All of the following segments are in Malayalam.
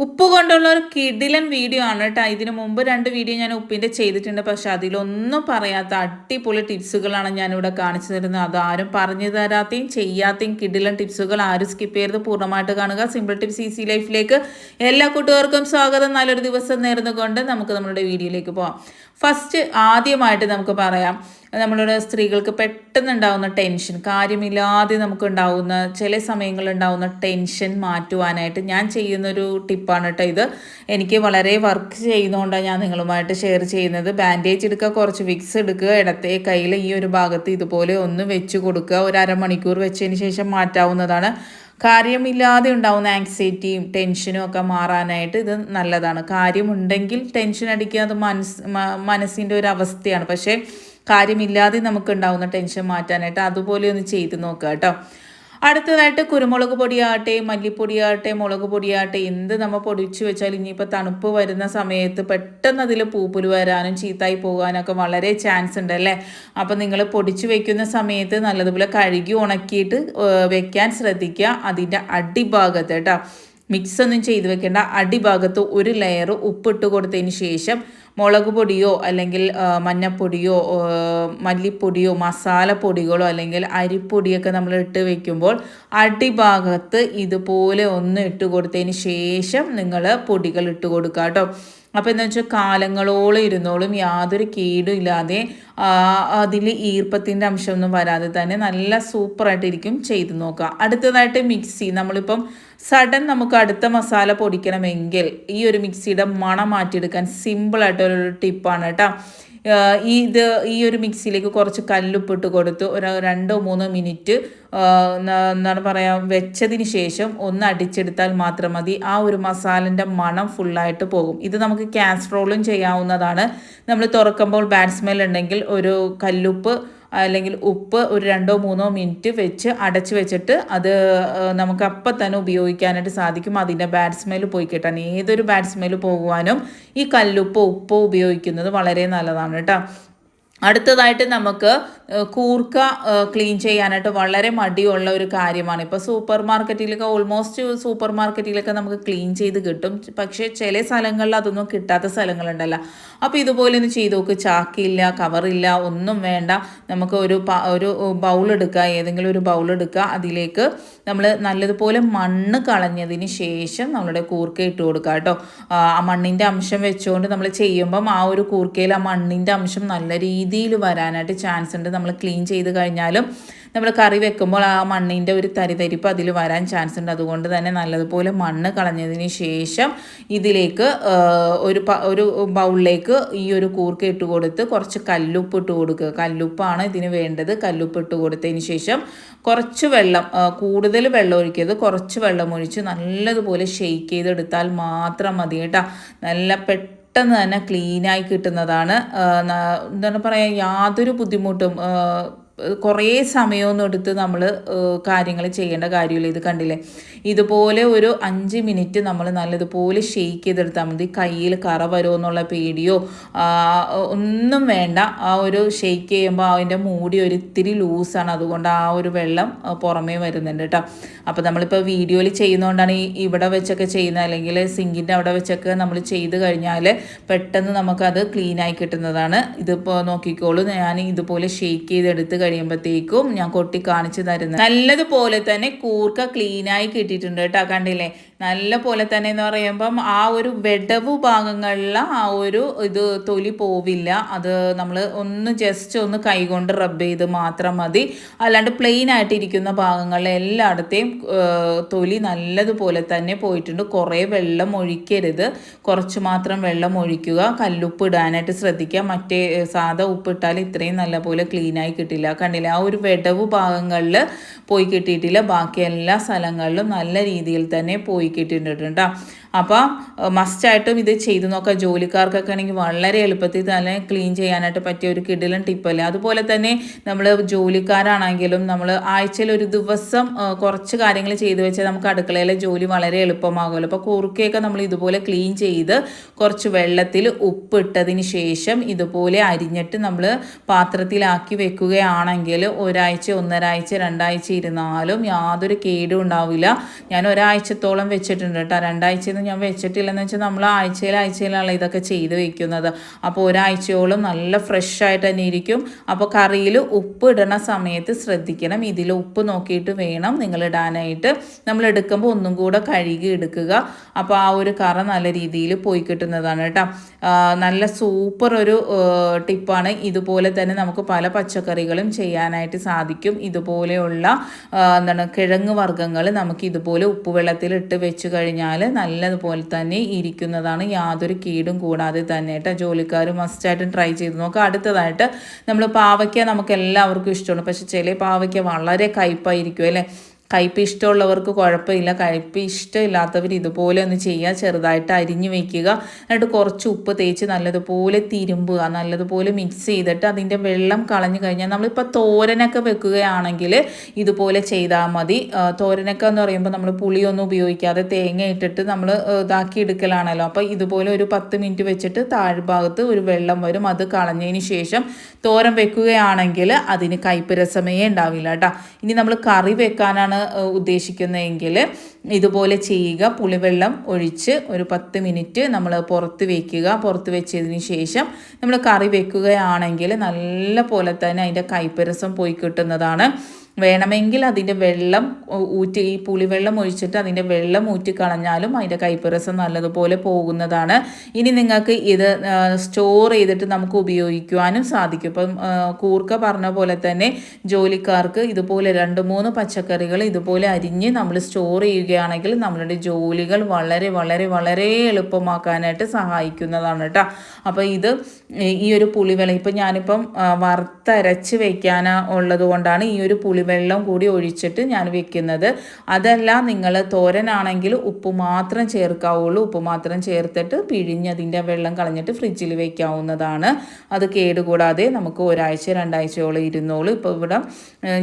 ഉപ്പ് കൊണ്ടുള്ള ഒരു കിടിലൻ വീഡിയോ ആണ് കേട്ടോ ഇതിന് മുമ്പ് രണ്ട് വീഡിയോ ഞാൻ ഉപ്പിന്റെ ചെയ്തിട്ടുണ്ട്. പക്ഷെ അതിലൊന്നും പറയാത്ത അടിപൊളി ടിപ്സുകളാണ് ഞാനിവിടെ കാണിച്ചു തരുന്നത്. അതാരും പറഞ്ഞു തരാത്തയും ചെയ്യാത്തയും കിടിലൻ ടിപ്സുകൾ ആരും സ്കിപ്പ് ചെയ്ത് പൂർണമായിട്ട് കാണുക. സിമ്പിൾ ടിപ്സ് ഈസി ലൈഫിലേക്ക് എല്ലാ കൂട്ടുകാർക്കും സ്വാഗതം. നല്ലൊരു ദിവസം നേർന്നുകൊണ്ട് നമുക്ക് നമ്മുടെ വീഡിയോയിലേക്ക് പോവാം. ഫസ്റ്റ് ആദ്യമായിട്ട് നമുക്ക് പറയാം നമ്മളുടെ സ്ത്രീകൾക്ക് പെട്ടെന്ന് ഉണ്ടാകുന്ന ടെൻഷൻ കാര്യമില്ലാതെ നമുക്ക് ഉണ്ടാകുന്ന ചില സമയങ്ങളിൽ ഉണ്ടാകുന്ന ടെൻഷൻ മാറ്റുവാനായിട്ട് ഞാൻ ചെയ്യുന്നൊരു ടിപ്പാണ് കേട്ടോ ഇത്. എനിക്ക് വളരെ വർക്ക് ചെയ്യുന്നതുകൊണ്ടാണ് ഞാൻ നിങ്ങളുമായിട്ട് ഷെയർ ചെയ്യുന്നത്. ബാൻഡേജ് എടുക്കുക കുറച്ച് വിക്സ് എടുക്കുക ഇടത്തെ കയ്യിൽ ഈ ഒരു ഭാഗത്ത് ഇതുപോലെ ഒന്ന് വെച്ച് കൊടുക്കുക. ഒരു അരമണിക്കൂർ വെച്ചതിന് ശേഷം മാറ്റാവുന്നതാണ്. കാര്യമില്ലാതെ ഉണ്ടാവുന്ന ആങ്സൈറ്റിയും ടെൻഷനും ഒക്കെ മാറാനായിട്ട് ഇത് നല്ലതാണ്. കാര്യമുണ്ടെങ്കിൽ ടെൻഷൻ അടിക്കുക അത് മനസ് മനസ്സിന്റെ ഒരു അവസ്ഥയാണ്. പക്ഷേ കാര്യമില്ലാതെ നമുക്ക് ഉണ്ടാവുന്ന ടെൻഷൻ മാറ്റാനായിട്ട് അതുപോലെ ഒന്ന് ചെയ്ത് നോക്കുക കേട്ടോ. അടുത്തതായിട്ട് കുരുമുളക് പൊടിയാകട്ടെ മല്ലിപ്പൊടിയാകട്ടെ മുളക് പൊടിയാകട്ടെ എന്ത് നമ്മൾ പൊടിച്ചു വെച്ചാൽ ഇനിയിപ്പോൾ തണുപ്പ് വരുന്ന സമയത്ത് പെട്ടെന്ന് അതിൽ പൂപ്പൽ വരാനും ചീത്തായി പോകാനൊക്കെ വളരെ ചാൻസ് ഉണ്ട് അല്ലേ? അപ്പം നിങ്ങൾ പൊടിച്ചു വെക്കുന്ന സമയത്ത് നല്ലതുപോലെ കഴുകി ഉണക്കിയിട്ട് വെക്കാൻ ശ്രദ്ധിക്കുക. അതിന്റെ അടിഭാഗത്ത് കേട്ടോ. മിക്സ് ഒന്നും ചെയ്ത് വെക്കേണ്ട. അടിഭാഗത്ത് ഒരു ലെയർ ഉപ്പിട്ട് കൊടുത്തതിന് ശേഷം മുളക് പൊടിയോ അല്ലെങ്കിൽ മഞ്ഞപ്പൊടിയോ മല്ലിപ്പൊടിയോ മസാലപ്പൊടികളോ അല്ലെങ്കിൽ അരിപ്പൊടിയൊക്കെ നമ്മൾ ഇട്ട് വെക്കുമ്പോൾ അടിഭാഗത്ത് ഇതുപോലെ ഒന്ന് ഇട്ട് കൊടുത്തതിന് ശേഷം നിങ്ങൾ പൊടികൾ ഇട്ട് കൊടുക്കുക കേട്ടോ. അപ്പോൾ എന്താ വെച്ചാൽ കാലങ്ങളോളം ഇരുന്നോളും യാതൊരു കേടും ഇല്ലാതെ അതിൽ ഈർപ്പത്തിന്റെ അംശമൊന്നും വരാതെ തന്നെ നല്ല സൂപ്പറായിട്ടിരിക്കും ചെയ്ത് നോക്കുക. അടുത്തതായിട്ട് മിക്സി നമ്മളിപ്പം സഡൻ നമുക്ക് അടുത്ത മസാല പൊടിക്കണമെങ്കിൽ ഈ ഒരു മിക്സിയുടെ മണം മാറ്റിയെടുക്കാൻ സിമ്പിളായിട്ടൊരു ടിപ്പാണ് കേട്ടോ. ഈ ഇത് ഈ ഒരു മിക്സിയിലേക്ക് കുറച്ച് കല്ലുപ്പിട്ട് കൊടുത്ത് ഒരു രണ്ടോ മൂന്നോ മിനിറ്റ് എന്താണ് പറയുക വെച്ചതിന് ശേഷം ഒന്ന് അടിച്ചെടുത്താൽ മാത്രം മതി. ആ ഒരു മസാലന്റെ മണം ഫുള്ളായിട്ട് പോകും. ഇത് നമുക്ക് കാസ്ട്രോളും ചെയ്യാവുന്നതാണ്. നമ്മൾ തുറക്കുമ്പോൾ ബാഡ് സ്മെൽ ഉണ്ടെങ്കിൽ ഒരു കല്ലുപ്പ് അല്ലെങ്കിൽ ഉപ്പ് ഒരു രണ്ടോ മൂന്നോ മിനിറ്റ് വെച്ച് അടച്ച് വെച്ചിട്ട് അത് നമുക്ക് അപ്പം തന്നെ ഉപയോഗിക്കാനായിട്ട് സാധിക്കും. അതിന്റെ ബാഡ് സ്മെൽ പോയി കിട്ടാൻ. ഏതൊരു ബാഡ് സ്മെൽ പോകുവാനും ഈ കല്ലുപ്പോ ഉപ്പോ ഉപയോഗിക്കുന്നത് വളരെ നല്ലതാണ് കേട്ടോ. അടുത്തതായിട്ട് നമുക്ക് കൂർക്ക ക്ലീൻ ചെയ്യാനായിട്ട് വളരെ മടിയുള്ള ഒരു കാര്യമാണ്. ഇപ്പോൾ സൂപ്പർ മാർക്കറ്റിലൊക്കെ ഓൾമോസ്റ്റ് സൂപ്പർ മാർക്കറ്റിലൊക്കെ നമുക്ക് ക്ലീൻ ചെയ്ത് കിട്ടും. പക്ഷേ ചില സ്ഥലങ്ങളിൽ അതൊന്നും കിട്ടാത്ത സ്ഥലങ്ങളുണ്ടല്ലോ. അപ്പോൾ ഇതുപോലെ ഒന്ന് ചെയ്ത് നോക്ക്. ചാക്കില്ല കവറില്ല ഒന്നും വേണ്ട. നമുക്ക് ഒരു ഒരു ബൗൾ എടുക്കുക. ഏതെങ്കിലും ഒരു ബൗൾ എടുക്കുക. അതിലേക്ക് നമ്മൾ നല്ലതുപോലെ മണ്ണ് കളഞ്ഞതിന് ശേഷം നമ്മളുടെ കൂർക്ക ഇട്ട് കൊടുക്കുക കേട്ടോ. ആ മണ്ണിന്റെ അംശം വെച്ചുകൊണ്ട് നമ്മൾ ചെയ്യുമ്പം ആ ഒരു കൂർക്കയിൽ ആ മണ്ണിന്റെ അംശം നല്ല രീതിയിൽ വരാനായിട്ട് ചാൻസ് ഉണ്ട്. നമ്മൾ ക്ലീൻ ചെയ്ത് കഴിഞ്ഞാലും നമ്മൾ കറി വെക്കുമ്പോൾ ആ മണ്ണിന്റെ ഒരു തരിതരിപ്പ് അതിൽ വരാൻ ചാൻസ് ഉണ്ട്. അതുകൊണ്ട് തന്നെ നല്ലതുപോലെ മണ്ണ് കളഞ്ഞതിന് ശേഷം ഇതിലേക്ക് ഒരു ഒരു ബൗളിലേക്ക് ഈ ഒരു കൂർക്ക ഇട്ട് കൊടുത്ത് കുറച്ച് കല്ലുപ്പ് ഇട്ട് കൊടുക്കുക. കല്ലുപ്പാണ് ഇതിന് വേണ്ടത്. കല്ലുപ്പ് ഇട്ട് കൊടുത്തതിന് ശേഷം കുറച്ച് വെള്ളം കൂടുതൽ വെള്ളം ഒഴിക്കരുത്. കുറച്ച് വെള്ളം ഒഴിച്ച് നല്ലതുപോലെ ഷെയ്ക്ക് ചെയ്തെടുത്താൽ മാത്രം മതി കേട്ടോ. നല്ല പെട്ടെന്ന് തന്നെ ക്ലീനായി കിട്ടുന്നതാണ്. എന്താണ് പറയുക യാതൊരു ബുദ്ധിമുട്ടും കുറേ സമയമൊന്നും എടുത്ത് നമ്മൾ കാര്യങ്ങൾ ചെയ്യേണ്ട കാര്യമില്ല. ഇത് കണ്ടില്ലേ? ഇതുപോലെ ഒരു അഞ്ച് മിനിറ്റ് നമ്മൾ നല്ലതുപോലെ ഷെയ്ക്ക് ചെയ്തെടുത്താൽ മതി. കയ്യിൽ കറ വരുമോ എന്നുള്ള പേടിയോ ഒന്നും വേണ്ട. ആ ഒരു ഷെയ്ക്ക് ചെയ്യുമ്പോൾ അതിന്റെ മൂടി ഒരു ഇത്തിരി ലൂസാണ് അതുകൊണ്ട് ആ ഒരു വെള്ളം പുറമേ വരുന്നുണ്ട് കേട്ടോ അപ്പോൾ നമ്മളിപ്പോൾ വീഡിയോയിൽ ചെയ്യുന്നതുകൊണ്ടാണ് ഈ ഇവിടെ വെച്ചൊക്കെ ചെയ്യുന്നത് അല്ലെങ്കിൽ സിങ്കിന്റെ അവിടെ വെച്ചൊക്കെ നമ്മൾ ചെയ്ത് കഴിഞ്ഞാൽ പെട്ടെന്ന് നമുക്കത് ക്ലീനായി കിട്ടുന്നതാണ്. ഇതിപ്പോൾ നോക്കിക്കോളൂ. ഞാൻ ഇതുപോലെ ഷെയ്ക്ക് ചെയ്തെടുത്ത് കഴിയുമ്പോഴത്തേക്കും ഞാൻ കൊട്ടി കാണിച്ചു തരുന്നത്. നല്ലതുപോലെ തന്നെ കൂർക്ക ക്ലീനായി കിട്ടിയിട്ടുണ്ട് കേട്ടോ കണ്ടില്ലേ? നല്ല പോലെ തന്നെ എന്ന് പറയുമ്പം ആ ഒരു വെടവ് ഭാഗങ്ങളിൽ ആ ഒരു ഇത് തൊലി പോവില്ല. അത് നമ്മൾ ഒന്ന് ജസ്റ്റ് ഒന്ന് കൈകൊണ്ട് റബ്ബ് ചെയ്ത് മാത്രം മതി. അല്ലാണ്ട് പ്ലെയിൻ ആയിട്ടിരിക്കുന്ന ഭാഗങ്ങളിൽ എല്ലായിടത്തെയും തൊലി നല്ലതുപോലെ തന്നെ പോയിട്ടുണ്ട്. കുറേ വെള്ളം ഒഴിക്കരുത്. കുറച്ച് മാത്രം വെള്ളം ഒഴിക്കുക. കല്ലുപ്പ് ഇടാനായിട്ട് ശ്രദ്ധിക്കുക. മറ്റേ സാധാ ഉപ്പിട്ടാൽ ഇത്രയും നല്ല പോലെ ക്ലീനായി കിട്ടില്ല. കണ്ടില്ല? ആ ഒരു വെടവ് ഭാഗങ്ങളിൽ പോയി കിട്ടിയിട്ടില്ല. ബാക്കി എല്ലാ സ്ഥലങ്ങളിലും നല്ല രീതിയിൽ തന്നെ പോയി കിട്ടിയിട്ടുണ്ട് കേട്ടോ. അപ്പോൾ മസ്റ്റായിട്ടും ഇത് ചെയ്തു നോക്കാം. ജോലിക്കാർക്കൊക്കെ ആണെങ്കിൽ വളരെ എളുപ്പത്തിൽ തന്നെ ക്ലീൻ ചെയ്യാനായിട്ട് പറ്റിയ ഒരു കിടിലൻ ടിപ്പല്ലേ അതുപോലെ തന്നെ നമ്മൾ ജോലിക്കാരാണെങ്കിലും നമ്മൾ ആഴ്ചയിൽ ഒരു ദിവസം കുറച്ച് കാര്യങ്ങൾ ചെയ്തു വെച്ചാൽ നമുക്ക് അടുക്കളയിലെ ജോലി വളരെ എളുപ്പമാകുമല്ലോ. അപ്പോൾ കുറുക്കയൊക്കെ നമ്മൾ ഇതുപോലെ ക്ലീൻ ചെയ്ത് കുറച്ച് വെള്ളത്തിൽ ഉപ്പിട്ടതിന് ശേഷം ഇതുപോലെ അരിഞ്ഞിട്ട് നമ്മൾ പാത്രത്തിലാക്കി വെക്കുകയാണെങ്കിൽ ഒരാഴ്ച ഒന്നരാഴ്ച രണ്ടാഴ്ച ഇരുന്നാലും യാതൊരു കേടും ഉണ്ടാവില്ല. ഞാൻ ഒരാഴ്ചത്തോളം വെച്ചിട്ടുണ്ട് കേട്ടോ. രണ്ടാഴ്ചയൊന്നും ഞാൻ വെച്ചിട്ടില്ലെന്ന് വെച്ചാൽ നമ്മൾ ആഴ്ചയിൽ ആഴ്ചയിലാണ് ഇതൊക്കെ ചെയ്ത് വെക്കുന്നത്. അപ്പോൾ ഒരാഴ്ചയോളം നല്ല ഫ്രഷ് ആയിട്ട് തന്നെ ഇരിക്കും. അപ്പോൾ കറിയിൽ ഉപ്പ് ഇടണ സമയത്ത് ശ്രദ്ധിക്കണം. ഇതിൽ ഉപ്പ് നോക്കിയിട്ട് വേണം നിങ്ങൾ ഇടാനായിട്ട്. നമ്മൾ എടുക്കുമ്പോൾ ഒന്നും കൂടെ കഴുകി എടുക്കുക. അപ്പോൾ ആ ഒരു കറ നല്ല രീതിയിൽ പോയി കിട്ടുന്നതാണ് കേട്ടോ. നല്ല സൂപ്പർ ഒരു ടിപ്പാണ്. ഇതുപോലെ തന്നെ നമുക്ക് പല പച്ചക്കറികളും ചെയ്യാനായിട്ട് സാധിക്കും. ഇതുപോലെയുള്ള എന്താണ് കിഴങ്ങ് വർഗങ്ങൾ നമുക്ക് ഇതുപോലെ ഉപ്പുവെള്ളത്തിൽ ഇട്ട് വെച്ച് കഴിഞ്ഞാൽ നല്ലതുപോലെ തന്നെ ഇരിക്കുന്നതാണ് യാതൊരു കീടും കൂടാതെ തന്നെ കേട്ടോ ജോലിക്കാർ മസ്റ്റായിട്ടും ട്രൈ ചെയ്ത് നോക്കുക അടുത്തതായിട്ട് നമ്മൾ പാവയ്ക്ക നമുക്ക് എല്ലാവർക്കും ഇഷ്ടമാണ്. പക്ഷെ ചില പാവയ്ക്ക വളരെ കയ്പായിരിക്കും അല്ലേ? കയ്പ് ഇഷ്ടമുള്ളവർക്ക് കുഴപ്പമില്ല കയ്പ് ഇഷ്ടമില്ലാത്തവർ ഇതുപോലെ ഒന്ന് ചെയ്യുക ചെറുതായിട്ട് അരിഞ്ഞു വയ്ക്കുക. എന്നിട്ട് കുറച്ച് ഉപ്പ് തേച്ച് നല്ലതുപോലെ തിരുമ്പുക നല്ലതുപോലെ മിക്സ് ചെയ്തിട്ട് അതിന്റെ വെള്ളം കളഞ്ഞു കഴിഞ്ഞാൽ നമ്മളിപ്പോൾ തോരനൊക്കെ വെക്കുകയാണെങ്കിൽ ഇതുപോലെ ചെയ്താൽ മതി. തോരനൊക്കെ എന്ന് പറയുമ്പോൾ നമ്മൾ പുളിയൊന്നും ഉപയോഗിക്കാതെ തേങ്ങ ഇട്ടിട്ട് നമ്മൾ ഇതാക്കി എടുക്കലാണല്ലോ. അപ്പോൾ ഇതുപോലെ ഒരു പത്ത് മിനിറ്റ് വെച്ചിട്ട് താഴ്ഭാഗത്ത് ഒരു വെള്ളം വരും. അത് കളഞ്ഞതിന് ശേഷം തോരൻ വെക്കുകയാണെങ്കിൽ അതിന് കയ്പ്പ് രസമേ ഉണ്ടാവില്ല കേട്ടോ. ഇനി നമ്മൾ കറി വെക്കാനാണ് ഉദ്ദേശിക്കുന്നതെങ്കിൽ ഇതുപോലെ ചെയ്യുക. പുളിവെള്ളം ഒഴിച്ച് ഒരു പത്ത് മിനിറ്റ് നമ്മൾ പുറത്ത് വയ്ക്കുക പുറത്ത് വെച്ചതിന് ശേഷം നമ്മൾ കറി വെക്കുകയാണെങ്കിൽ നല്ല പോലെ തന്നെ അതിന്റെ കൈപ്പരസം പോയി കിട്ടുന്നതാണ്. വേണമെങ്കിൽ അതിന്റെ വെള്ളം ഊറ്റി ഈ പുളിവെള്ളം ഒഴിച്ചിട്ട് അതിന്റെ വെള്ളം ഊറ്റി കളഞ്ഞാലും അതിന്റെ കൈപ്പരസം നല്ലതുപോലെ പോകുന്നതാണ്. ഇനി നിങ്ങൾക്ക് ഇത് സ്റ്റോർ ചെയ്തിട്ട് നമുക്ക് ഉപയോഗിക്കുവാനും സാധിക്കും. ഇപ്പം കൂർക്ക പറഞ്ഞ പോലെ തന്നെ ജോലിക്കാർക്ക് ഇതുപോലെ രണ്ട് മൂന്ന് പച്ചക്കറികൾ ഇതുപോലെ അരിഞ്ഞ് നമ്മൾ സ്റ്റോർ ചെയ്യുകയാണെങ്കിൽ നമ്മളുടെ ജോലികൾ വളരെ വളരെ വളരെ എളുപ്പമാക്കാനായിട്ട് സഹായിക്കുന്നതാണ് കേട്ടോ. അപ്പോൾ ഇത് ഈ ഒരു പുളിവെള്ളം ഇപ്പം ഞാനിപ്പം വറുത്തരച്ച് വയ്ക്കാനാ ഉള്ളത് കൊണ്ടാണ് ഈ ഒരു പുളി പുളിവെള്ളം കൂടി ഒഴിച്ചിട്ട് ഞാൻ വെക്കുന്നത്. അതല്ല നിങ്ങൾ തോരനാണെങ്കിൽ ഉപ്പ് മാത്രം ചേർക്കാവുള്ളൂ. ഉപ്പ് മാത്രം ചേർത്തിട്ട് പിഴിഞ്ഞ് അതിന്റെ വെള്ളം കളഞ്ഞിട്ട് ഫ്രിഡ്ജിൽ വെക്കാവുന്നതാണ്. അത് കേടുകൂടാതെ നമുക്ക് ഒരാഴ്ച രണ്ടാഴ്ചയോളം ഇരുന്നോളൂ. ഇപ്പോൾ ഇവിടെ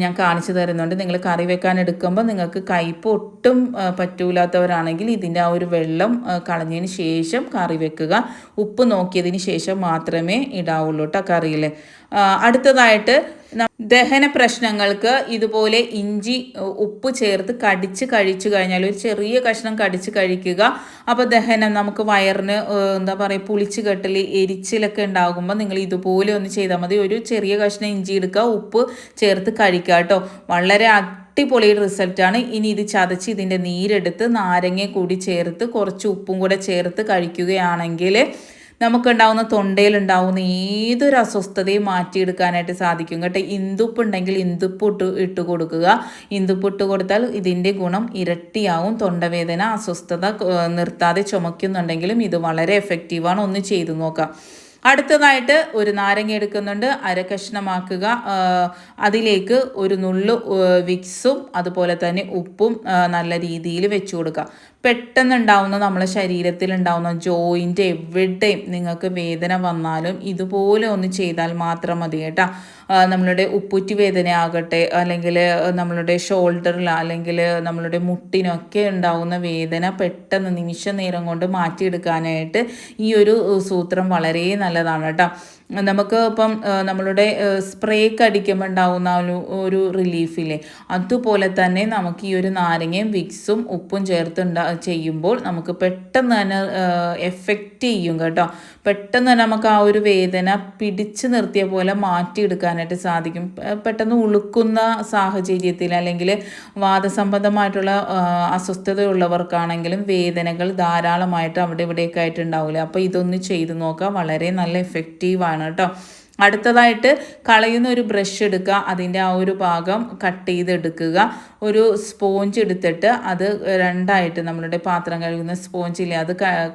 ഞാൻ കാണിച്ചു തരുന്നുണ്ട്. നിങ്ങൾ കറി വെക്കാൻ എടുക്കുമ്പോൾ നിങ്ങൾക്ക് കയ്പ് ഒട്ടും പറ്റൂലാത്തവരാണെങ്കിൽ ഇതിന്റെ ആ ഒരു വെള്ളം കളഞ്ഞതിന് ശേഷം കറി വെക്കുക. ഉപ്പ് നോക്കിയതിന് ശേഷം മാത്രമേ ഇടാവുള്ളൂ കേട്ടോ കറിയിൽ. അടുത്തതായിട്ട് ദഹന പ്രശ്നങ്ങൾക്ക് ഇതുപോലെ ഇഞ്ചി ഉപ്പ് ചേർത്ത് കടിച്ച് കഴിച്ചു കഴിഞ്ഞാൽ ഒരു ചെറിയ കഷ്ണം കടിച്ച് കഴിക്കുക. അപ്പോൾ ദഹനം നമുക്ക് വയറിന് എന്താ പറയുക പുളിച്ച് കെട്ടൽ എരിച്ചിലൊക്കെ ഉണ്ടാകുമ്പോൾ നിങ്ങൾ ഇതുപോലെ ഒന്ന് ചെയ്താൽ മതി. ഒരു ചെറിയ കഷ്ണം ഇഞ്ചി എടുക്കുക ഉപ്പ് ചേർത്ത് കഴിക്കുക കേട്ടോ. വളരെ അടിപൊളി റിസൾട്ടാണ് ഇനി ഇത് ചതച്ച് ഇതിന്റെ നീരെടുത്ത് നാരങ്ങ കൂടി ചേർത്ത് കുറച്ച് ഉപ്പും കൂടെ ചേർത്ത് കഴിക്കുകയാണെങ്കിൽ നമുക്കുണ്ടാവുന്ന തൊണ്ടയിലുണ്ടാവുന്ന ഏതൊരു അസ്വസ്ഥതയും മാറ്റിയെടുക്കാനായിട്ട് സാധിക്കും കേട്ടോ. ഇന്ദുപ്പ് ഉണ്ടെങ്കിൽ ഇന്ദുപ്പ് ഇട്ട് ഇട്ട് കൊടുക്കുക. ഇന്ദുപ്പ് ഇട്ട് കൊടുത്താൽ ഇതിന്റെ ഗുണം ഇരട്ടിയാവും. തൊണ്ടവേദന അസ്വസ്ഥത നിർത്താതെ ചുമക്കുന്നുണ്ടെങ്കിലും ഇത് വളരെ എഫക്റ്റീവാണ്. ഒന്ന് ചെയ്തു നോക്കാം. അടുത്തതായിട്ട് ഒരു നാരങ്ങ എടുക്കുന്നുണ്ട്. അര കഷ്ണമാക്കുക. അതിലേക്ക് ഒരു നുള്ളു വിക്സും അതുപോലെ തന്നെ ഉപ്പും നല്ല രീതിയിൽ വെച്ചു കൊടുക്കുക. പെട്ടെന്ന് ഉണ്ടാവുന്ന നമ്മളെ ശരീരത്തിൽ ഉണ്ടാവുന്ന ജോയിന്റ് എവിടെയും നിങ്ങൾക്ക് വേദന വന്നാലും ഇതുപോലെ ഒന്ന് ചെയ്താൽ മാത്രം മതി കേട്ടോ. നമ്മളുടെ ഉപ്പുറ്റി വേദന ആകട്ടെ അല്ലെങ്കിൽ നമ്മളുടെ ഷോൾഡറിൽ അല്ലെങ്കിൽ നമ്മളുടെ മുട്ടിനൊക്കെ ഉണ്ടാവുന്ന വേദന പെട്ടെന്ന് നിമിഷ നേരം കൊണ്ട് മാറ്റിയെടുക്കാനായിട്ട് ഈ ഒരു സൂത്രം വളരെ നല്ലതാണ് കേട്ടോ. നമുക്ക് ഇപ്പം നമ്മളുടെ സ്പ്രേക്ക് അടിക്കുമ്പോൾ ഉണ്ടാവുന്ന ഒരു ഒരു റിലീഫില്ലേ അതുപോലെ തന്നെ നമുക്ക് ഈ ഒരു നാരങ്ങയും വിക്സും ഉപ്പും ചേർത്ത് ചെയ്യുമ്പോൾ നമുക്ക് പെട്ടെന്ന് തന്നെ എഫക്റ്റ് ചെയ്യും കേട്ടോ. പെട്ടെന്ന് തന്നെ നമുക്ക് ആ ഒരു വേദന പിടിച്ചു നിർത്തിയ പോലെ മാറ്റിയെടുക്കാനായിട്ട് സാധിക്കും. പെട്ടെന്ന് ഉളുക്കുന്ന സാഹചര്യത്തിൽ അല്ലെങ്കിൽ വാദസംബന്ധമായിട്ടുള്ള അസ്വസ്ഥതയുള്ളവർക്കാണെങ്കിലും വേദനകൾ ധാരാളമായിട്ട് അവിടെ ഇവിടെയൊക്കെ ആയിട്ടുണ്ടാവില്ല അപ്പോൾ ഇതൊന്ന് ചെയ്ത് നോക്കുക വളരെ നല്ല എഫക്റ്റീവാണ് കേട്ടോ. അടുത്തതായിട്ട് കളയുന്ന ഒരു ബ്രഷ് എടുക്കുക. അതിന്റെ ആ ഒരു ഭാഗം കട്ട് ചെയ്തെടുക്കുക. ഒരു സ്പോഞ്ച് എടുത്തിട്ട് അത് രണ്ടായിട്ട് നമ്മളുടെ പാത്രം കഴുകുന്ന സ്പോഞ്ചില്ലേ അത്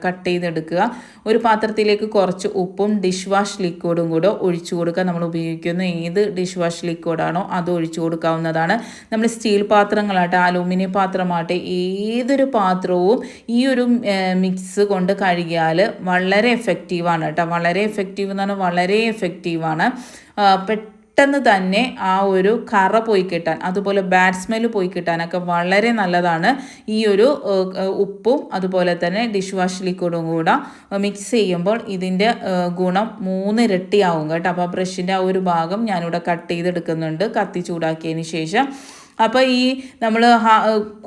കട്ട് ചെയ്തെടുക്കുക. ഒരു പാത്രത്തിലേക്ക് കുറച്ച് ഉപ്പും ഡിഷ് വാഷ് ലിക്വിഡും കൂടെ ഒഴിച്ചു കൊടുക്കുക. നമ്മൾ ഉപയോഗിക്കുന്ന ഏത് ഡിഷ് വാഷ് ലിക്വിഡാണോ അത് ഒഴിച്ചു കൊടുക്കാവുന്നതാണ്. നമ്മൾ സ്റ്റീൽ പാത്രങ്ങളാട്ടെ അലൂമിനിയം പാത്രമാട്ടെ ഏതൊരു പാത്രവും ഈ ഒരു മിക്സ് കൊണ്ട് കഴുകിയാൽ വളരെ എഫക്റ്റീവാണ് കേട്ടോ. വളരെ എഫക്റ്റീവ് എന്ന് പറഞ്ഞാൽ വളരെ എഫക്റ്റീവാണ് പെട്ടെന്ന് പെട്ടെന്ന് തന്നെ ആ ഒരു കറ പോയി കിട്ടാൻ അതുപോലെ ബാഡ് പോയി കിട്ടാനൊക്കെ വളരെ നല്ലതാണ്. ഈ ഒരു ഉപ്പും അതുപോലെ തന്നെ ഡിഷ് വാഷ് ലിക്വിഡും കൂടെ മിക്സ് ചെയ്യുമ്പോൾ ഇതിന്റെ ഗുണം മൂന്നിരട്ടിയാവും കേട്ടോ. അപ്പോൾ ബ്രഷിന്റെ ആ ഒരു ഭാഗം ഞാനിവിടെ കട്ട് ചെയ്തെടുക്കുന്നുണ്ട്. കത്തി ചൂടാക്കിയതിന് ശേഷം അപ്പോൾ ഈ നമ്മൾ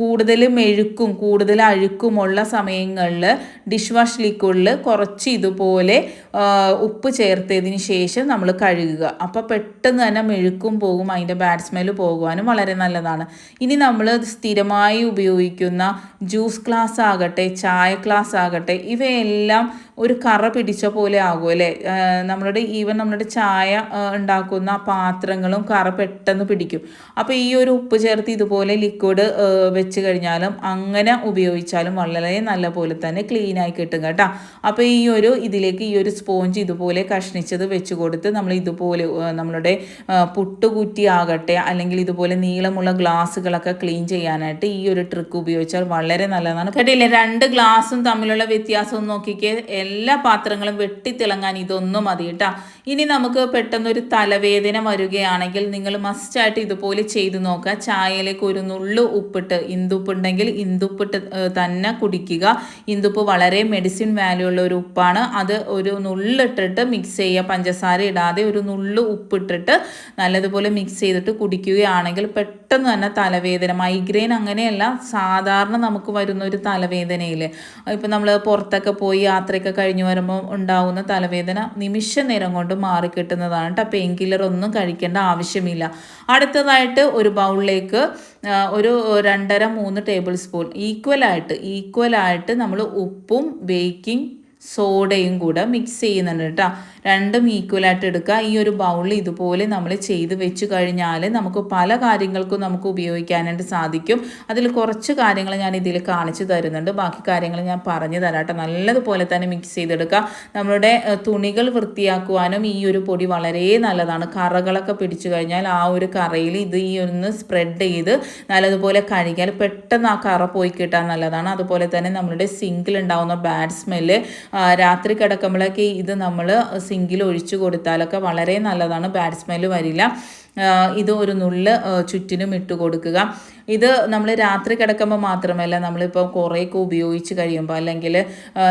കൂടുതൽ മെഴുക്കും കൂടുതൽ അഴുക്കുമുള്ള സമയങ്ങളിൽ ഡിഷ് വാഷ് ലിക്വിഡിൽ കുറച്ച് ഇതുപോലെ ഉപ്പ് ചേർത്തതിന് ശേഷം നമ്മൾ കഴുകുക. അപ്പോൾ പെട്ടെന്ന് തന്നെ മെഴുക്കും പോകും അതിന്റെ ബാഡ് സ്മെൽ പോകുവാനും വളരെ നല്ലതാണ്. ഇനി നമ്മൾ സ്ഥിരമായി ഉപയോഗിക്കുന്ന ജ്യൂസ് ഗ്ലാസ് ആകട്ടെ ചായ ഗ്ലാസ് ആകട്ടെ ഇവയെല്ലാം ഒരു കറ പിടിച്ച പോലെ ആകും അല്ലേ? നമ്മളുടെ ഈവൻ നമ്മളുടെ ചായ ഉണ്ടാക്കുന്ന പാത്രങ്ങളും കറ പെട്ടെന്ന് പിടിക്കും. അപ്പോൾ ഈ ഒരു ഉപ്പ് ചേർത്ത് ഇതുപോലെ ലിക്വിഡ് വെച്ച് കഴിഞ്ഞാലും അങ്ങനെ ഉപയോഗിച്ചാലും വളരെ നല്ല പോലെ തന്നെ ക്ലീൻ ആയി കിട്ടും കേട്ടോ. അപ്പോൾ ഈ ഒരു ഇതിലേക്ക് ഈ ഒരു സ്പോഞ്ച് ഇതുപോലെ കഷ്ണിച്ചത് വെച്ച് കൊടുത്ത് നമ്മൾ ഇതുപോലെ നമ്മളുടെ പുട്ടുകുറ്റി ആകട്ടെ അല്ലെങ്കിൽ ഇതുപോലെ നീളമുള്ള ഗ്ലാസ്സുകളൊക്കെ ക്ലീൻ ചെയ്യാനായിട്ട് ഈ ഒരു ട്രിക്ക് ഉപയോഗിച്ചാൽ വളരെ നല്ലതാണ്. കേട്ടില്ലേ? രണ്ട് ഗ്ലാസ്സും തമ്മിലുള്ള വ്യത്യാസം നോക്കിക്കേ. എല്ലാ പാത്രങ്ങളും വെട്ടിത്തിളങ്ങാൻ ഇതൊന്നും മതി കേട്ടോ. ഇനി നമുക്ക് പെട്ടെന്നൊരു തലവേദന വരികയാണെങ്കിൽ നിങ്ങൾ മസ്റ്റായിട്ട് ഇതുപോലെ ചെയ്തു നോക്കുക. ചായയിലേക്ക് ഒരു നുള്ളു ഉപ്പിട്ട് ഇന്ദുപ്പുണ്ടെങ്കിൽ ഇന്ദുപ്പിട്ട് തന്നെ കുടിക്കുക. ഇന്ദുപ്പ് വളരെ മെഡിസിൻ വാല്യൂ ഉള്ള ഒരു ഉപ്പാണ്. അത് ഒരു നുള്ളിട്ടിട്ട് മിക്സ് ചെയ്യുക. പഞ്ചസാര ഇടാതെ ഒരു നുള്ളു ഉപ്പിട്ടിട്ട് നല്ലതുപോലെ മിക്സ് ചെയ്തിട്ട് കുടിക്കുകയാണെങ്കിൽ പെട്ടെന്ന് തന്നെ തലവേദന മൈഗ്രെയിൻ അങ്ങനെയല്ല സാധാരണ നമുക്ക് വരുന്ന ഒരു തലവേദനയിൽ. ഇപ്പം നമ്മൾ പുറത്തൊക്കെ പോയി യാത്രയൊക്കെ കഴിഞ്ഞ് വരുമ്പോൾ ഉണ്ടാവുന്ന തലവേദന നിമിഷ നേരം കൊണ്ട് മാറിക്കിട്ടുന്നതാണ് കേട്ടോ. പെയിൻ കില്ലർ ഒന്നും കഴിക്കേണ്ട ആവശ്യമില്ല. അടുത്തതായിട്ട് ഒരു ബൗളിലേക്ക് ഒരു രണ്ടര മൂന്ന് ടേബിൾ സ്പൂൺ ഈക്വലായിട്ട് ഈക്വലായിട്ട് നമ്മൾ ഉപ്പും ബേക്കിംഗ് സോഡയും കൂടെ മിക്സ് ചെയ്യുന്നുണ്ട് കേട്ടോ രണ്ടും ഈക്വലായിട്ട് എടുക്കുക. ഈ ഒരു ബൗളിൽ ഇതുപോലെ നമ്മൾ ചെയ്ത് വെച്ച് കഴിഞ്ഞാൽ നമുക്ക് പല കാര്യങ്ങൾക്കും നമുക്ക് ഉപയോഗിക്കാനായിട്ട് സാധിക്കും. അതിൽ കുറച്ച് കാര്യങ്ങൾ ഞാൻ ഇതിൽ കാണിച്ചു തരുന്നുണ്ട്. ബാക്കി കാര്യങ്ങൾ ഞാൻ പറഞ്ഞു തരാം കേട്ടോ. നല്ലതുപോലെ തന്നെ മിക്സ് ചെയ്തെടുക്കുക. നമ്മുടെ തുണികൾ വൃത്തിയാക്കുവാനും ഈ ഒരു പൊടി വളരെ നല്ലതാണ്. കറകളൊക്കെ പിടിച്ചു കഴിഞ്ഞാൽ ആ ഒരു കറയിൽ ഇത് ഈ ഒന്ന് സ്പ്രെഡ് ചെയ്ത് നല്ലതുപോലെ കഴുകിയാൽ പെട്ടെന്ന് ആ കറ പോയി കിട്ടാൻ നല്ലതാണ്. അതുപോലെ തന്നെ നമ്മുടെ സിങ്കിൽ ഉണ്ടാവുന്ന ബാഡ് സ്മെല്ല് രാത്രി കിടക്കുമ്പോഴൊക്കെ ഇത് നമ്മൾ സിങ്കിൽ ഒഴിച്ചു കൊടുത്താലൊക്കെ വളരെ നല്ലതാണ്. ബാഡ് സ്മെല്ല് വരില്ല. ഇത് ഒരു നുള്ള് ചുറ്റിനും ഇട്ട് കൊടുക്കുക. ഇത് നമ്മൾ രാത്രി കിടക്കുമ്പോൾ മാത്രമല്ല നമ്മളിപ്പോൾ കുറേയൊക്കെ ഉപയോഗിച്ച് കഴിയുമ്പോൾ അല്ലെങ്കിൽ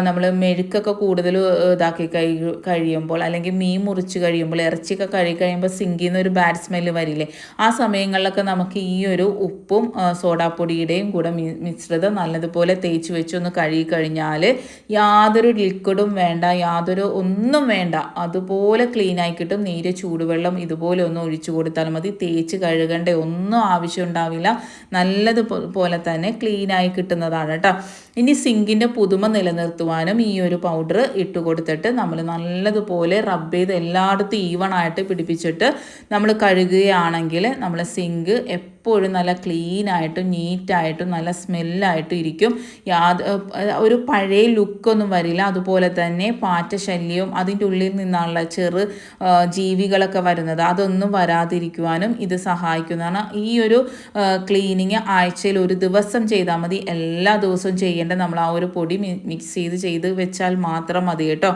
നമ്മൾ മെഴുക്കൊക്കെ കൂടുതൽ ഇതാക്കി കഴി കഴിയുമ്പോൾ അല്ലെങ്കിൽ മീൻ മുറിച്ച് കഴിയുമ്പോൾ ഇറച്ചിയൊക്കെ കഴുകി കഴിയുമ്പോൾ സിങ്കിൽ നിന്ന് ഒരു ബാഡ് സ്മെല്ല് വരില്ലേ ആ സമയങ്ങളിലൊക്കെ നമുക്ക് ഈ ഒരു ഉപ്പും സോഡാപ്പൊടിയുടെയും കൂടെ മിശ്രിതം നല്ലതുപോലെ തേച്ച് വെച്ചൊന്ന് കഴുകി കഴിഞ്ഞാൽ യാതൊരു ലിക്വിഡും വേണ്ട യാതൊരു ഒന്നും വേണ്ട. അതുപോലെ ക്ലീൻ ആയി കിട്ടും. നീര് ചൂടുവെള്ളം ഇതുപോലെ ഒന്ന് ഒഴിച്ചു കൊടുത്താൽ മതി. തേച്ച് കഴുകേണ്ട ഒന്നും ആവശ്യം ഉണ്ടാവില്ല. നല്ലത് പോലെ തന്നെ ക്ലീനായി കിട്ടുന്നതാണ് കേട്ടോ. ഇനി സിങ്കിന്റെ പുതുമ നിലനിർത്തുവാനും ഈ ഒരു പൗഡർ ഇട്ട് കൊടുത്തിട്ട് നമ്മൾ നല്ലതുപോലെ റബ്ബ് ചെയ്ത് എല്ലായിടത്തും ഈവൺ ആയിട്ട് പിടിപ്പിച്ചിട്ട് നമ്മൾ കഴുകുകയാണെങ്കിൽ നമ്മൾ സിങ്ക് എപ്പോഴും നല്ല ക്ലീൻ ആയിട്ടും നീറ്റായിട്ടും നല്ല സ്മെല്ലായിട്ടും ഇരിക്കും. യാത് ഒരു പഴയ ലുക്കൊന്നും വരില്ല. അതുപോലെ തന്നെ പാറ്റ ശല്യവും അതിന്റെ ഉള്ളിൽ നിന്നുള്ള ചെറു ജീവികളൊക്കെ വരുന്നത്. അതൊന്നും വരാതിരിക്കുവാനും ഇത് സഹായിക്കുന്നതാണ്. ഈ ഒരു ക്ലീനിങ് ആഴ്ചയിൽ ഒരു ദിവസം ചെയ്താൽ മതി. എല്ലാ ദിവസവും ചെയ്യേണ്ട നമ്മൾ ആ ഒരു പൊടി മിക്സ് ചെയ്ത് ചെയ്ത് വെച്ചാൽ മാത്രം മതി കേട്ടോ.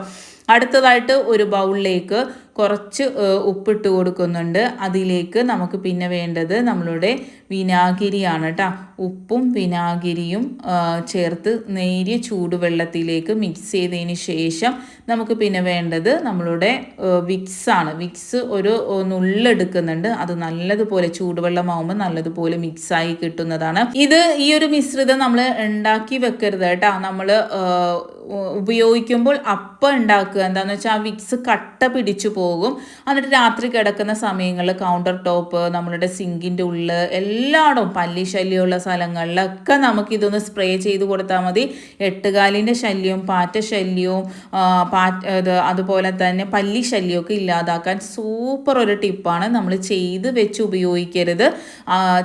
അടുത്തതായിട്ട് ഒരു ബൗളിലേക്ക് കുറച്ച് ഉപ്പിട്ട് കൊടുക്കുന്നുണ്ട്. അതിലേക്ക് നമുക്ക് പിന്നെ വേണ്ടത് നമ്മളുടെ വിനാഗിരിയാണ് കേട്ടോ ഉപ്പും വിനാഗിരിയും ചേർത്ത് നേരിയ ചൂടുവെള്ളത്തിലേക്ക് മിക്സ് ചെയ്തതിന് ശേഷം നമുക്ക് പിന്നെ വേണ്ടത് നമ്മളുടെ വിക്സാണ് വിക്സ് ഒരു നുള്ളെടുക്കുന്നുണ്ട്. അത് നല്ലതുപോലെ ചൂടുവെള്ളമാവുമ്പോൾ നല്ലതുപോലെ മിക്സായി കിട്ടുന്നതാണ്. ഇത് ഈ ഒരു മിശ്രിതം നമ്മൾ ഉണ്ടാക്കി വെക്കരുത് കേട്ടോ നമ്മൾ ഉപയോഗിക്കുമ്പോൾ അപ്പം ഉണ്ടാക്കുക. എന്താണെന്ന് വെച്ചാൽ ആ വിക്സ് കട്ട പിടിച്ചു പോകും. എന്നിട്ട് രാത്രി കിടക്കുന്ന സമയങ്ങളിൽ കൗണ്ടർ ടോപ്പ് നമ്മളുടെ സിങ്കിന്റെ ഉള്ളിൽ എല്ലായിടവും പല്ലി ശല്യമുള്ള സ്ഥലങ്ങളിലൊക്കെ നമുക്കിതൊന്ന് സ്പ്രേ ചെയ്ത് കൊടുത്താൽ മതി. എട്ടുകാലിന്റെ ശല്യവും പാറ്റ ശല്യവും പാറ്റ അതുപോലെ തന്നെ പല്ലി ശല്യമൊക്കെ ഇല്ലാതാക്കാൻ സൂപ്പർ ഒരു ടിപ്പാണ് നമ്മൾ ചെയ്ത് വെച്ച് ഉപയോഗിക്കരുത്.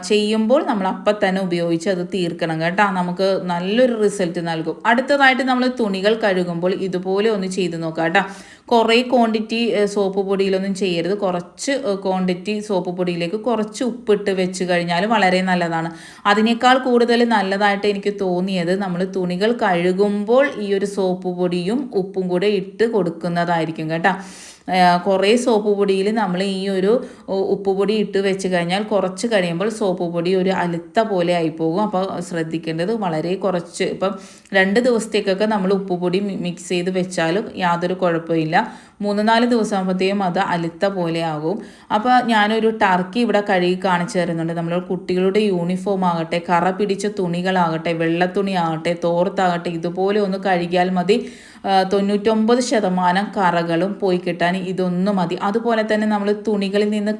ചെയ്യുമ്പോൾ നമ്മൾ അപ്പം തന്നെ ഉപയോഗിച്ച് അത് തീർക്കണം കേട്ടോ. നമുക്ക് നല്ലൊരു റിസൾട്ട് നൽകും. അടുത്തതായിട്ട് നമ്മൾ തുണികൾ കഴുകുമ്പോൾ ഇതുപോലെ ഒന്ന് ചെയ്ത് നോക്കാം കേട്ടോ. കുറേ ക്വാണ്ടിറ്റി സോപ്പ് പൊടിയിലൊന്നും ചെയ്യരുത്. കുറച്ച് ക്വാണ്ടിറ്റി സോപ്പ് പൊടിയിലേക്ക് കുറച്ച് ഉപ്പിട്ട് വെച്ച് കഴിഞ്ഞാൽ വളരെ നല്ലതാണ്. അതിനേക്കാൾ കൂടുതൽ നല്ലതായിട്ട് എനിക്ക് തോന്നിയത് നമ്മൾ തുണികൾ കഴുകുമ്പോൾ ഈ ഒരു സോപ്പ് പൊടിയും ഉപ്പും കൂടെ ഇട്ട് കൊടുക്കുന്നതായിരിക്കും കേട്ടോ. കുറേ സോപ്പ് പൊടിയിൽ നമ്മൾ ഈ ഒരു ഉപ്പുപൊടി ഇട്ട് വെച്ച് കഴിഞ്ഞാൽ കുറച്ച് കഴിയുമ്പോൾ സോപ്പ് പൊടി ഒരു അലുത്ത പോലെ ആയിപ്പോകും. അപ്പോൾ ശ്രദ്ധിക്കേണ്ടത് വളരെ കുറച്ച്. ഇപ്പം രണ്ട് ദിവസത്തേക്കൊക്കെ നമ്മൾ ഉപ്പുപൊടി മിക്സ് ചെയ്ത് വെച്ചാലും യാതൊരു കുഴപ്പമില്ല. മൂന്ന് നാല് ദിവസമാകുമ്പോഴത്തേക്കും അത് അലുത്ത പോലെ ആകും അപ്പോൾ ഞാനൊരു ടർക്കി ഇവിടെ കഴുകി കാണിച്ചു തരുന്നുണ്ട്. നമ്മൾ കുട്ടികളുടെ യൂണിഫോം ആകട്ടെ കറ പിടിച്ച തുണികളാകട്ടെ വെള്ളത്തുണി ആകട്ടെ തോർത്താകട്ടെ ഇതുപോലെ ഒന്ന് കഴുകിയാൽ മതി. തൊണ്ണൂറ്റൊമ്പത് ശതമാനം കറകളും പോയി കിട്ടാൻ ഇതൊന്നും മതി. അതുപോലെ തന്നെ നമ്മൾ തുണികളിൽ നിന്ന്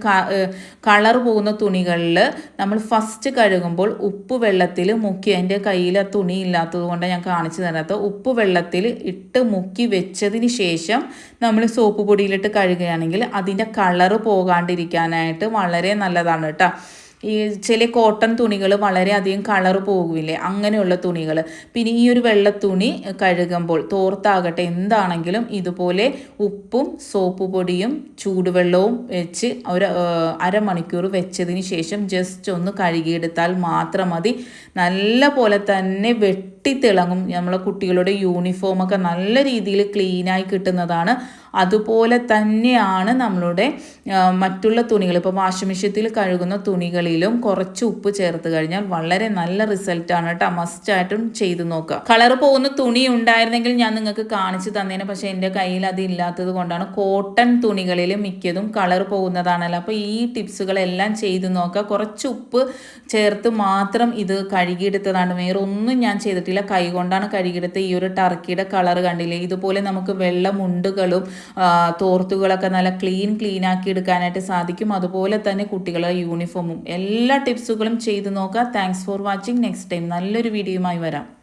കളർ പോകുന്ന തുണികളിൽ നമ്മൾ ഫസ്റ്റ് കഴുകുമ്പോൾ ഉപ്പ് വെള്ളത്തിൽ മുക്കി എന്റെ കയ്യിൽ ആ തുണി ഇല്ലാത്തത് കൊണ്ട് ഞാൻ കാണിച്ചു തരാത്ത ഉപ്പ് വെള്ളത്തിൽ ഇട്ട് മുക്കി വെച്ചതിന് ശേഷം നമ്മൾ സോപ്പ് പൊടിയിലിട്ട് കഴുകുകയാണെങ്കിൽ അതിന്റെ കളറ് പോകാണ്ടിരിക്കാനായിട്ട് വളരെ നല്ലതാണ് കേട്ടോ. ഈ ചില കോട്ടൺ തുണികൾ വളരെയധികം കളർ പോകില്ലേ അങ്ങനെയുള്ള തുണികൾ. പിന്നെ ഈ ഒരു വെള്ള തുണി കഴുകുമ്പോൾ തോർത്താകട്ടെ എന്താണെങ്കിലും ഇതുപോലെ ഉപ്പും സോപ്പ് പൊടിയും ചൂടുവെള്ളവും വെച്ച് ഒരു അരമണിക്കൂർ വെച്ചതിന് ശേഷം ജസ്റ്റ് ഒന്ന് കഴുകിയെടുത്താൽ മാത്രം മതി. നല്ല പോലെ തന്നെ വെട്ടിത്തിളങ്ങും. നമ്മളെ കുട്ടികളുടെ യൂണിഫോമൊക്കെ നല്ല രീതിയിൽ ക്ലീനായി കിട്ടുന്നതാണ്. അതുപോലെ തന്നെയാണ് നമ്മളുടെ മറ്റുള്ള തുണികൾ. ഇപ്പോൾ വാഷിംഗ് മെഷീനിൽ കഴുകുന്ന തുണികളിലും കുറച്ച് ഉപ്പ് ചേർത്ത് കഴിഞ്ഞാൽ വളരെ നല്ല റിസൾട്ടാണ് കേട്ടോ. മസ്റ്റായിട്ടും ചെയ്ത് നോക്കുക. കളർ പോകുന്ന തുണി ഉണ്ടായിരുന്നെങ്കിൽ ഞാൻ നിങ്ങൾക്ക് കാണിച്ചു തന്നേനെ. പക്ഷേ എന്റെ കയ്യിൽ അത് ഇല്ലാത്തത് കൊണ്ടാണ് കോട്ടൺ തുണികളിൽ മിക്കതും കളർ പോകുന്നതാണല്ലോ. അപ്പോൾ ഈ ടിപ്സുകളെല്ലാം ചെയ്ത് നോക്കുക. കുറച്ച് ഉപ്പ് ചേർത്ത് മാത്രം ഇത് കഴുകിയെടുത്തതാണ്. വേറെ ഒന്നും ഞാൻ ചെയ്തിട്ടില്ല. കൈ കൊണ്ടാണ് കഴുകിയെടുത്ത് ഈ ഒരു ടർക്കിയുടെ കളർ കണ്ടില്ലേ? ഇതുപോലെ നമുക്ക് വെള്ളമുണ്ടുകളും തോർത്തുകളൊക്കെ നല്ല ക്ലീൻ ക്ലീൻ ആക്കി എടുക്കാനായിട്ട് സാധിക്കും. അതുപോലെ തന്നെ കുട്ടികളുടെ യൂണിഫോമും എല്ലാ ടിപ്സുകളും ചെയ്തു നോക്കുക. Thanks for watching next time നല്ലൊരു വീഡിയോയുമായി വരാം.